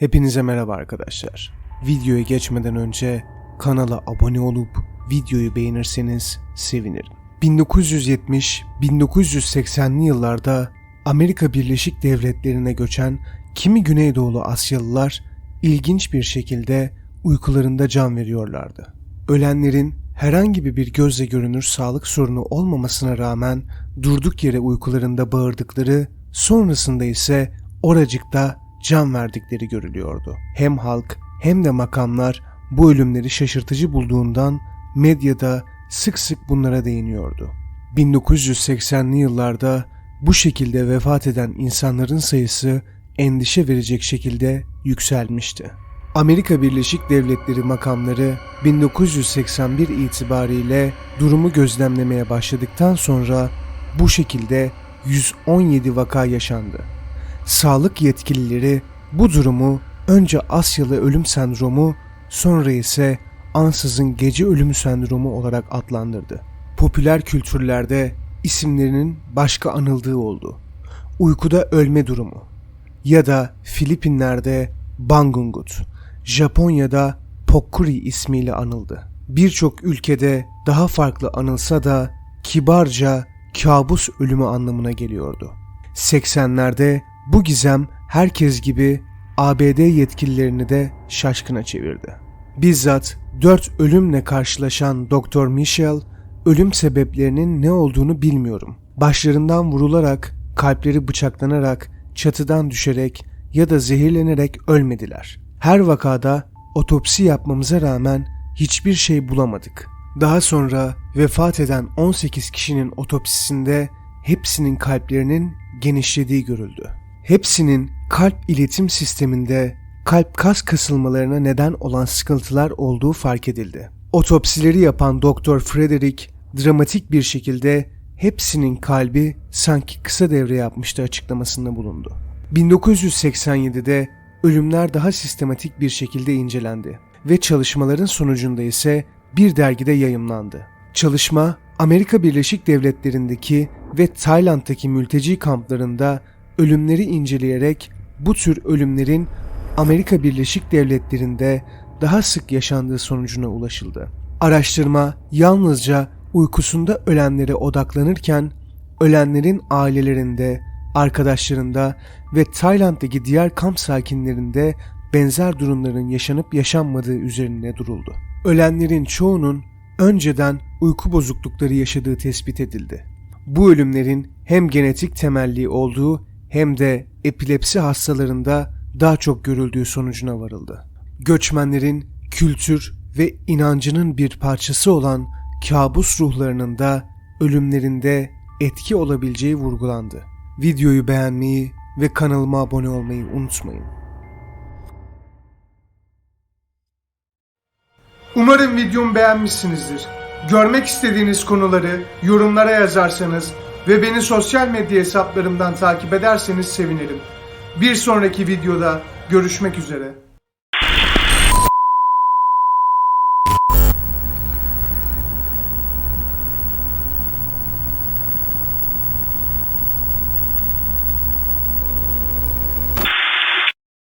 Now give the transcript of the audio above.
Hepinize merhaba arkadaşlar. Videoya geçmeden önce kanala abone olup videoyu beğenirseniz sevinirim. 1970-1980'li yıllarda Amerika Birleşik Devletleri'ne göçen kimi Güneydoğulu Asyalılar ilginç bir şekilde uykularında can veriyorlardı. Ölenlerin herhangi bir gözle görünür sağlık sorunu olmamasına rağmen durduk yere uykularında bağırdıkları, sonrasında ise oracıkta can verdikleri görülüyordu. Hem halk hem de makamlar bu ölümleri şaşırtıcı bulduğundan medyada sık sık bunlara değiniyordu. 1980'li yıllarda bu şekilde vefat eden insanların sayısı endişe verecek şekilde yükselmişti. Amerika Birleşik Devletleri makamları 1981 itibariyle durumu gözlemlemeye başladıktan sonra bu şekilde 117 vaka yaşandı. Sağlık yetkilileri bu durumu önce Asyalı ölüm sendromu sonra ise ansızın gece ölümü sendromu olarak adlandırdı. Popüler kültürlerde isimlerinin başka anıldığı oldu. Uykuda ölme durumu ya da Filipinler'de Bangungut, Japonya'da Pokkuri ismiyle anıldı. Birçok ülkede daha farklı anılsa da kibarca kabus ölümü anlamına geliyordu. 80'lerde bu gizem herkes gibi ABD yetkililerini de şaşkına çevirdi. Bizzat 4 ölümle karşılaşan Doktor Michel, ölüm sebeplerinin ne olduğunu bilmiyorum. Başlarından vurularak, kalpleri bıçaklanarak, çatıdan düşerek ya da zehirlenerek ölmediler. Her vakada otopsi yapmamıza rağmen hiçbir şey bulamadık. Daha sonra vefat eden 18 kişinin otopsisinde hepsinin kalplerinin genişlediği görüldü. Hepsinin kalp iletim sisteminde kalp kas kasılmalarına neden olan sıkıntılar olduğu fark edildi. Otopsileri yapan Doktor Frederick dramatik bir şekilde hepsinin kalbi sanki kısa devre yapmıştı açıklamasında bulundu. 1987'de ölümler daha sistematik bir şekilde incelendi ve çalışmaların sonucunda ise bir dergide yayımlandı. Çalışma Amerika Birleşik Devletleri'ndeki ve Tayland'daki mülteci kamplarında ölümleri inceleyerek bu tür ölümlerin Amerika Birleşik Devletleri'nde daha sık yaşandığı sonucuna ulaşıldı. Araştırma yalnızca uykusunda ölenlere odaklanırken ölenlerin ailelerinde, arkadaşlarında ve Tayland'daki diğer kamp sakinlerinde benzer durumların yaşanıp yaşanmadığı üzerine duruldu. Ölenlerin çoğunun önceden uyku bozuklukları yaşadığı tespit edildi. Bu ölümlerin hem genetik temelli olduğu hem de epilepsi hastalarında daha çok görüldüğü sonucuna varıldı. Göçmenlerin kültür ve inancının bir parçası olan kabus ruhlarının da ölümlerinde etki olabileceği vurgulandı. Videoyu beğenmeyi ve kanalıma abone olmayı unutmayın. Umarım videomu beğenmişsinizdir. Görmek istediğiniz konuları yorumlara yazarsanız ve beni sosyal medya hesaplarımdan takip ederseniz sevinirim. Bir sonraki videoda görüşmek üzere.